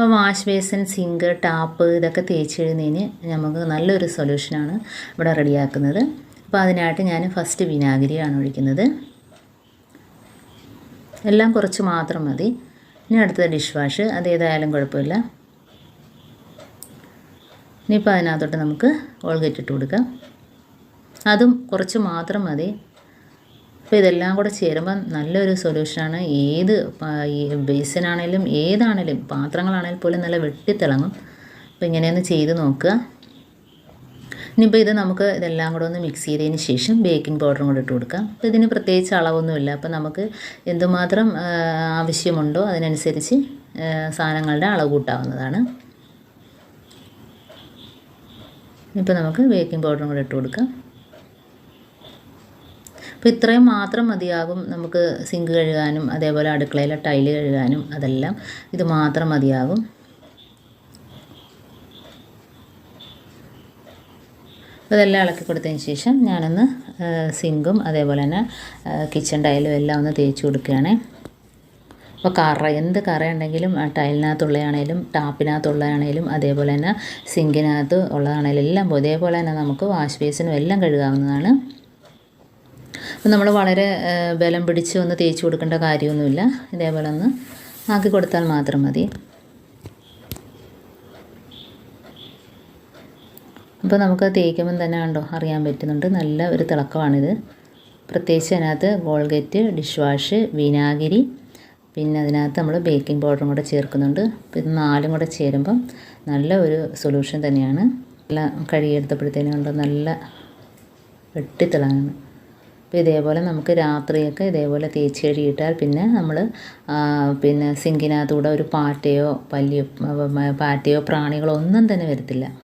അപ്പോൾ wash basin zinc tap ഇതൊക്കെ തേച്ച് കഴിയുന്നതിന് നമുക്ക് നല്ലൊരു സൊല്യൂഷനാണ് ഇവിടെ റെഡിയാക്കുന്നത്. അപ്പോൾ അതിനായിട്ട് ഞാൻ ഫസ്റ്റ് വിനാഗിരിയാണ് ഒഴിക്കുന്നത്. എല്ലാം കുറച്ച് മാത്രം മതി. ഇനി അടുത്തത് ഡിഷ് വാഷ് അത് ഏതായാലും കുഴപ്പമില്ല. ഇനിയിപ്പോൾ അതിനകത്തോട്ട് നമുക്ക് ഓൾഗേറ്റ് ഇട്ട് കൊടുക്കാം. അതും കുറച്ച് മാത്രം മതി. അപ്പോൾ ഇതെല്ലാം കൂടെ ചേരുമ്പോൾ നല്ലൊരു സൊല്യൂഷനാണ് ഏത് ബേസിനാണേലും ഏതാണേലും പാത്രങ്ങളാണെങ്കിൽ പോലും നല്ല വെട്ടിത്തിളങ്ങും. അപ്പോൾ ഇങ്ങനെയൊന്ന് ചെയ്ത് നോക്കുക. ഇനിയിപ്പോൾ ഇത് നമുക്ക് ഇതെല്ലാം കൂടെ ഒന്ന് മിക്സ് ചെയ്തതിന് ശേഷം ബേക്കിംഗ് പൗഡറും കൂടെ ഇട്ട് കൊടുക്കാം. അപ്പോൾ ഇതിന് പ്രത്യേകിച്ച് അളവൊന്നുമില്ല. അപ്പോൾ നമുക്ക് എന്തുമാത്രം ആവശ്യമുണ്ടോ അതിനനുസരിച്ച് സാധനങ്ങളുടെ അളവ് കൂട്ടാവുന്നതാണ്. ഇപ്പോൾ നമുക്ക് ബേക്കിംഗ് പൗഡറും കൂടെ ഇട്ട് കൊടുക്കാം. അപ്പോൾ ഇത്രയും മാത്രം മതിയാകും നമുക്ക് സിങ്ക് കഴുകാനും അതേപോലെ അടുക്കളയിലെ ടൈൽ കഴുകാനും അതെല്ലാം. ഇത് മാത്രം മതിയാകും. ഇതെല്ലാം ഇളക്കി കൊടുത്തതിന് ശേഷം ഞാനൊന്ന് സിങ്കും അതേപോലെ തന്നെ കിച്ചൺ ടൈലും എല്ലാം ഒന്ന് തേച്ച് കൊടുക്കുകയാണേ. അപ്പോൾ കറ എന്ത് കറയുണ്ടെങ്കിലും ടൈലിനകത്തുള്ളതാണേലും ടാപ്പിനകത്തുള്ളതാണേലും അതേപോലെ തന്നെ സിങ്കിനകത്ത് ഉള്ളതാണേലും എല്ലാം ഇതേപോലെ തന്നെ നമുക്ക് വാഷ് ബേസിനും എല്ലാം കഴുകാവുന്നതാണ്. നമ്മൾ വളരെ ബലം പിടിച്ച് ഒന്ന് തേച്ച് കൊടുക്കേണ്ട കാര്യമൊന്നുമില്ല. ഇതേപോലെ ഒന്ന് ആക്കി കൊടുത്താൽ മാത്രം മതി. അപ്പോൾ നമുക്ക് തേക്കുമ്പം തന്നെ കണ്ടോ അറിയാൻ പറ്റുന്നുണ്ട്. നല്ല ഒരു തിളക്കമാണിത്. പ്രത്യേകിച്ച് അതിനകത്ത് കോൾഗേറ്റ് ഡിഷ് വാഷ് വിനാഗിരി പിന്നെ അതിനകത്ത് നമ്മൾ ബേക്കിംഗ് പൗഡറും കൂടെ ചേർക്കുന്നുണ്ട്. ഇത് നാലും കൂടെ ചേരുമ്പം നല്ല ഒരു സൊല്യൂഷൻ തന്നെയാണ്. നല്ല കഴുകിയെടുത്തപ്പോഴത്തേനും കണ്ടോ നല്ല വെട്ടിത്തിളങ്ങുന്നു അപ്പോൾ ഇതേപോലെ നമുക്ക് രാത്രിയൊക്കെ ഇതേപോലെ തേച്ച് കഴുകിയിട്ടാൽ പിന്നെ നമ്മൾ പിന്നെ സിങ്കിനകത്തൂടെ ഒരു പാറ്റയോ പല്ലിയോ പാറ്റയോ പ്രാണികളോ ഒന്നും തന്നെ വരത്തില്ല.